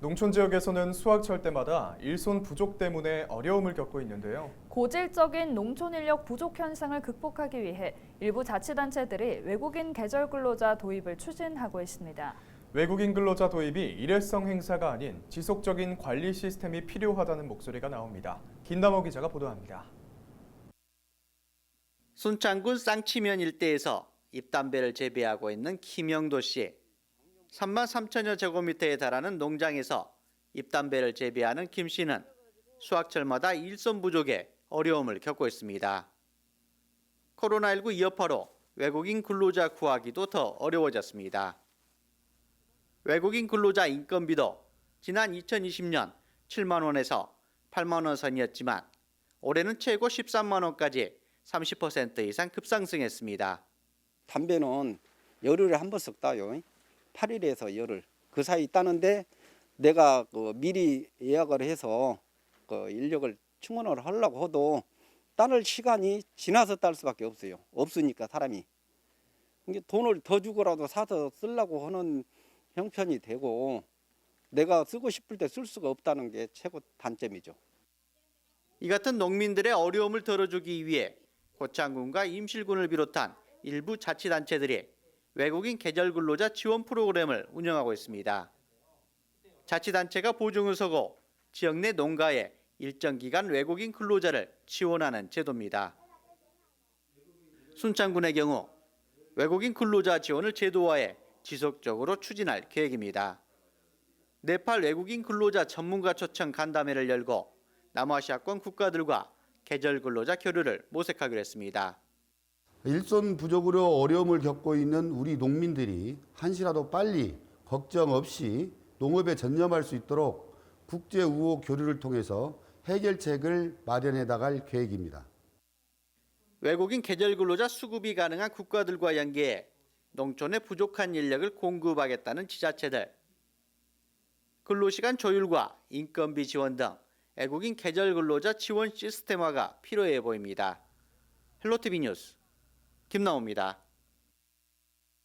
농촌 지역에서는 수확철 때마다 일손 부족 때문에 어려움을 겪고 있는데요. 고질적인 농촌 인력 부족 현상을 극복하기 위해 일부 자치단체들이 외국인 계절 근로자 도입을 추진하고 있습니다. 외국인 근로자 도입이 일회성 행사가 아닌 지속적인 관리 시스템이 필요하다는 목소리가 나옵니다. 김남호 기자가 보도합니다. 순창군 쌍치면 일대에서 잎담배를 재배하고 있는 김영도 씨. 3만 3천여 제곱미터에 달하는 농장에서 잎담배를 재배하는 김 씨는 수확철마다 일손 부족에 어려움을 겪고 있습니다. 코로나19 여파로 외국인 근로자 구하기도 더 어려워졌습니다. 외국인 근로자 인건비도 지난 2020년 7만 원에서 8만 원 선이었지만 올해는 최고 13만 원까지 30% 이상 급상승했습니다. 담배는 열흘에 한 번씩 따요. 8일에서 열흘. 그 사이 따는데 내가 그 미리 예약을 해서 그 인력을 충원을 하려고 해도 따를 시간이 지나서 딸 수밖에 없어요. 없으니까 사람이. 이게 돈을 더 주고라도 사서 쓰려고 하는 형편이 되고 내가 쓰고 싶을 때 쓸 수가 없다는 게 최고 단점이죠. 이 같은 농민들의 어려움을 덜어주기 위해 고창군과 임실군을 비롯한 일부 자치단체들이 외국인 계절 근로자 지원 프로그램을 운영하고 있습니다. 자치단체가 보증을 서고 지역 내 농가에 일정 기간 외국인 근로자를 지원하는 제도입니다. 순창군의 경우 외국인 근로자 지원을 제도화해 지속적으로 추진할 계획입니다. 네팔 외국인 근로자 전문가 초청 간담회를 열고 남아시아권 국가들과 계절 근로자 교류를 모색하기로 했습니다. 일손 부족으로 어려움을 겪고 있는 우리 농민들이 한시라도 빨리 걱정 없이 농업에 전념할 수 있도록 국제 우호 교류를 통해서 해결책을 마련해 나갈 계획입니다. 외국인 계절 근로자 수급이 가능한 국가들과 연계해 농촌에 부족한 인력을 공급하겠다는 지자체들, 근로시간 조율과 인건비 지원 등 외국인 계절 근로자 지원 시스템화가 필요해 보입니다. 헬로티비 뉴스 김나옵니다.